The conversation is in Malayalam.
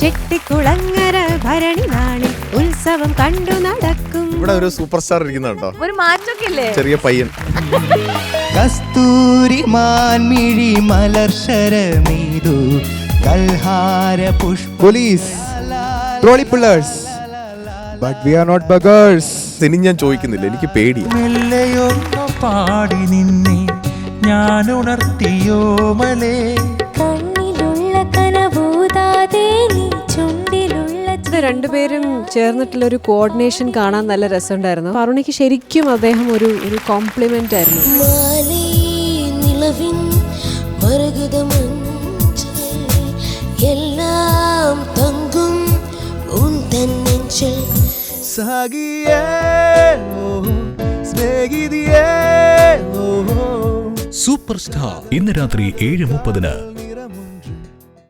ചെട്ടിക്കുളങ്ങര ഭരണി നാളിൽ ഉത്സവം കണ്ടു നടക്കും. ഇവിടെ ഒരു സൂപ്പർ സ്റ്റാർ ഇരിക്കുന്നുണ്ടോ ഒരു മാറ്റമൊക്കെ ഇല്ലേ ചെറിയ പയ്യൻ. കസ്തൂരി മാൻമിഴി മലർശരമീതു കൽഹാര പുഷ്പ പോലീസ് ട്രോളി പിള്ളേഴ്സ് but we are not buggers ഇനി ഞാൻ ചോദിക്കുന്നില്ല എനിക്ക് പേടി മെല്ലയൊന്നു പാടി നിന്നെ ഞാൻ ഉണർത്തിയോ മലേ? രണ്ടുപേരും ചേർന്നിട്ടുള്ള ഒരു കോർഡിനേഷൻ കാണാൻ നല്ല രസമുണ്ടായിരുന്നു. പറുണിക്ക് ശരിക്കും അദ്ദേഹം ഒരു ഒരു കോംപ്ലിമെന്റ് ആയിരുന്നു. എല്ലാം തങ്കും സ്നേഹിതിയേ സൂപ്പർ സ്റ്റാർ ഇന്ന് രാത്രി ഏഴ് മുപ്പതിന്